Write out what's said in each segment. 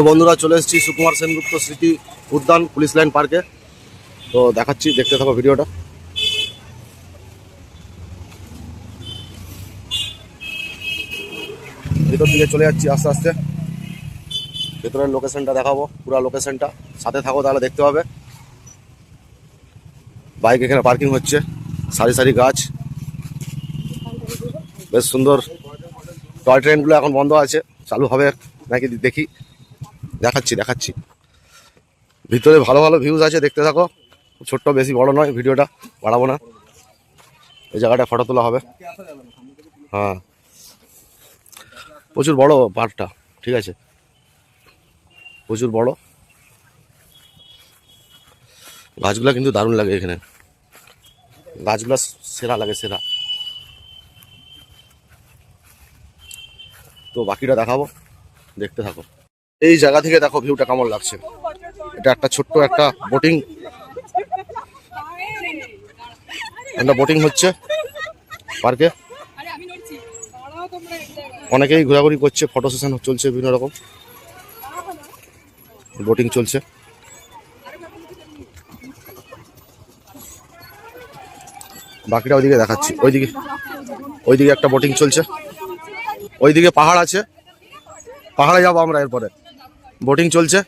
তো বন্ধুরা চলে এসেছি সুকুমার সেনগুপ্ত স্মৃতি উদ্যান পুলিশ লাইন পার্কে। তো দেখাচ্ছি, দেখতে থাকো ভিডিওটা। ভিতর দিকে চলে যাচ্ছি আস্তে আস্তে। ভেতরের লোকেশনটা দেখাবো, পুরো লোকেশনটা সাথে থাকো তাহলে দেখতে পাবে। বাইক এখানে পার্কিং হচ্ছে, সারি সারি গাছ। বেশ সুন্দর। টয় ট্রেনগুলো এখন বন্ধ আছে, চালু হবে নাকি দেখি। দেখাচ্ছি দেখাচ্ছি। ভিতরে ভালো ভালো ভিউজ আছে, দেখতে থাকো। ছোট্ট বেশি, বড় নয়, ভিডিওটা বাড়াবো না। এই জায়গাটা ফটো তোলা হবে। হ্যাঁ। প্রচুর বড় পার্কটা, ঠিক আছে? প্রচুর বড়। গাছগুলা কিন্তু দারুণ লাগে এখানে। গাছগুলা সেরা লাগে, সেরা। তো বাকিটা দেখাবো, দেখতে থাকো। এই জায়গা থেকে দেখো ভিউটা কেমন লাগছে। এটা একটা ছোট্ট একটা বোটিং একটা বোটিং হচ্ছে পার্কে অনেকেই ঘোরাঘুরি করছে ফটো সেশন চলছে বিভিন্ন রকম। বোটিং চলছে। বাকিটা ওইদিকে দেখাচ্ছি। ওইদিকে ওইদিকে একটা বোটিং চলছে। ওইদিকে পাহাড় আছে। পাহাড়ে যাব আমরা এরপরে। বোটিং চলছে?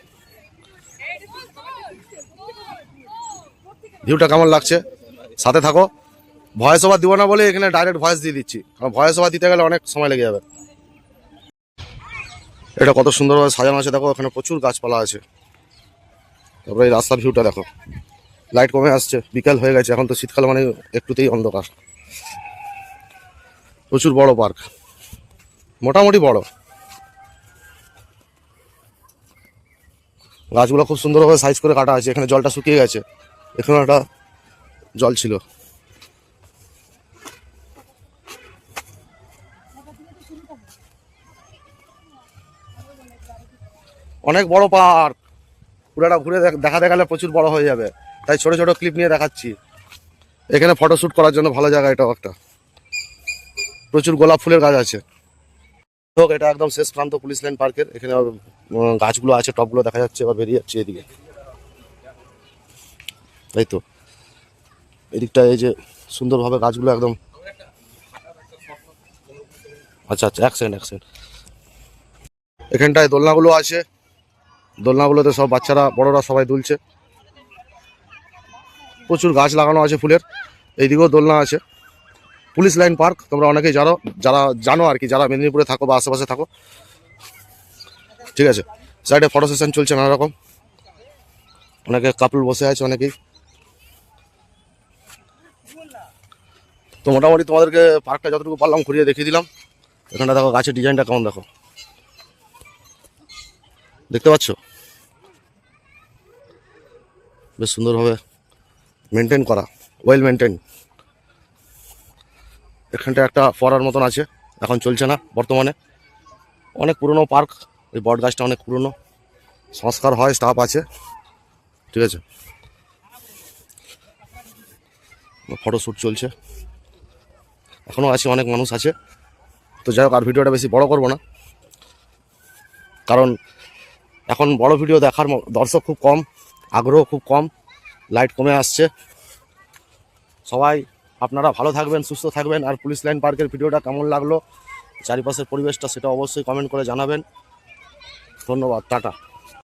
ভিউটা কেমন লাগছে? সাথে থাকো। ভয়েস ওভার দিব না বলে এখানে ডাইরেক্ট ভয়েস দিয়ে দিচ্ছি। কারণ ভয়েস ওভার দিতে গেলে অনেক সময় লেগে যাবে। এটা কত সুন্দরভাবে সাজানো আছে, দেখো, এখানে প্রচুর গাছপালা আছে। তারপরে এই রাস্তার ভিউটা দেখো। লাইট কমে আসছে, বিকাল হয়ে গেছে, এখন তো শীতকাল মানে একটুতেই অন্ধকার। প্রচুর বড় পার্ক মোটামুটি বড়। গাছগুলো খুব সুন্দরভাবে সাইজ করে কাটা আছে এখানে জলটা শুকিয়ে গেছে। এখানে একটা জল ছিল। অনেক বড় পার্ক পুরোটা ঘুরে দেখ- গেলে প্রচুর বড় হয়ে যাবে। তাই ছোট ছোট ক্লিপ নিয়ে দেখাচ্ছি। এখানে ফটোশ্যুট করার জন্য ভালো জায়গা এটাও একটা। প্রচুর গোলাপ ফুলের গাছ আছে। হোক এটা একদম শেষ প্রান্ত পুলিশ লাইন পার্কের। এখানে গাছগুলো আছে, টপগুলো দেখা যাচ্ছে, এবার বেরিয়ে যাচ্ছে এদিকে। তাই তো। এদিকটা এই যে সুন্দরভাবে গাছগুলো একদম আচ্ছা আচ্ছা এক সেকেন্ড এক সেকেন্ড এখানটায় দোলনাগুলো আছে। দোলনাগুলোতে সব বাচ্চারা, বড়রা সবাই দুলছে। প্রচুর গাছ লাগানো আছে ফুলের। এইদিকেও দোলনা আছে। পুলিশ লাইন পার্ক, তোমরা অনেকেই জানো, যারা জানো আর কি, যারা মেদিনীপুরে থাকো বা আশেপাশে থাকো। ঠিক আছে সাইডে ফটো সেশন চলছে নানা রকম অনেকে কাপল বসে আছে অনেকেই। তো মোটামুটি তোমাদেরকে পার্কটা যতটুকু পারলাম ঘুরিয়ে দেখিয়ে দিলাম। এখানটা দেখো, গাছের ডিজাইনটা কেমন দেখো। দেখতে পাচ্ছ? বেশ সুন্দরভাবে মেনটেন করা ওয়েল মেনটেন এখানটা একটা ফরার মতন আছে, এখন চলছে না বর্তমানে। অনেক পুরনো পার্ক এই বট গাছটা অনেক পুরনো। সংস্কার হয় স্টাফ আছে, ঠিক আছে। ফটোশ্যুট চলছে। এখনও আছে, অনেক মানুষ আছে। তো যাই হোক, আর ভিডিওটা বেশি বড় করব না। কারণ এখন বড় ভিডিও দেখার দর্শক খুব কম, আগ্রহ খুব কম লাইট কমে আসছে। সবাই আপনারা ভালো থাকবেন, সুস্থ থাকবেন। আর পুলিশ লাইন পার্কের ভিডিওটা কেমন লাগল, চারিপাশের পরিবেশটা সেটা অবশ্যই কমেন্ট করে জানাবেন। ধন্যবাদ, টাটা।